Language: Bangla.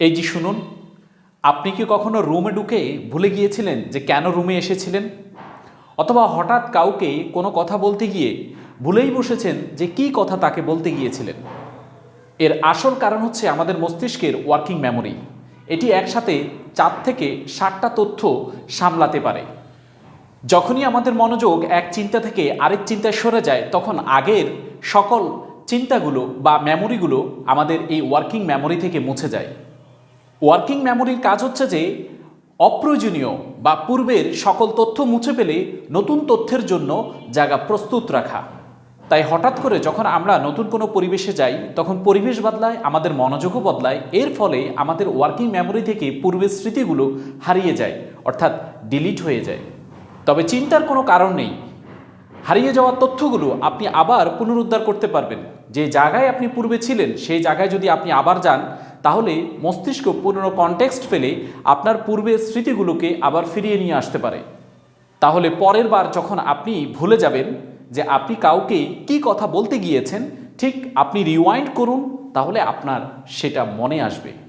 এই যে শুনুন, আপনি কি কখনো রুমে ঢুকে ভুলে গিয়েছিলেন যে কেন রুমে এসেছিলেন? অথবা হঠাৎ কাউকে কোনো কথা বলতে গিয়ে ভুলেই বসেছেন যে কী কথা তাকে বলতে গিয়েছিলেন? এর আসল কারণ হচ্ছে আমাদের মস্তিষ্কের ওয়ার্কিং মেমোরি। এটি একসাথে চার থেকে ষাটটা তথ্য সামলাতে পারে। যখনই আমাদের মনোযোগ এক চিন্তা থেকে আরেক চিন্তায় সরে যায়, তখন আগের সকল চিন্তাগুলো বা মেমোরিগুলো আমাদের এই ওয়ার্কিং মেমোরি থেকে মুছে যায়। ওয়ার্কিং মেমোরির কাজ হচ্ছে যে অপ্রয়োজনীয় বা পূর্বের সকল তথ্য মুছে ফেলে নতুন তথ্যের জন্য জায়গা প্রস্তুত রাখা। তাই হঠাৎ করে যখন আমরা নতুন কোনো পরিবেশে যাই, তখন পরিবেশ বদলায়, আমাদের মনোযোগও বদলায়। এর ফলে আমাদের ওয়ার্কিং মেমোরি থেকে পূর্বের স্মৃতিগুলো হারিয়ে যায়, অর্থাৎ ডিলিট হয়ে যায়। তবে চিন্তার কোনো কারণ নেই। হারিয়ে যাওয়া তথ্যগুলো আপনি আবার পুনরুদ্ধার করতে পারবেন। যে জায়গায় আপনি পূর্বে ছিলেন, সেই জায়গায় যদি আপনি আবার যান তাহলে মস্তিষ্ক পুরনো কনটেক্সট ফেলে আপনার পূর্বের স্মৃতিগুলোকে আবার ফিরিয়ে নিয়ে আসতে পারে। তাহলে পরের বার যখন আপনি ভুলে যাবেন যে আপনি কাউকে কি কথা বলতে গিয়েছেন, ঠিক আপনি রিওয়াইন্ড করুন, তাহলে আপনার সেটা মনে আসবে।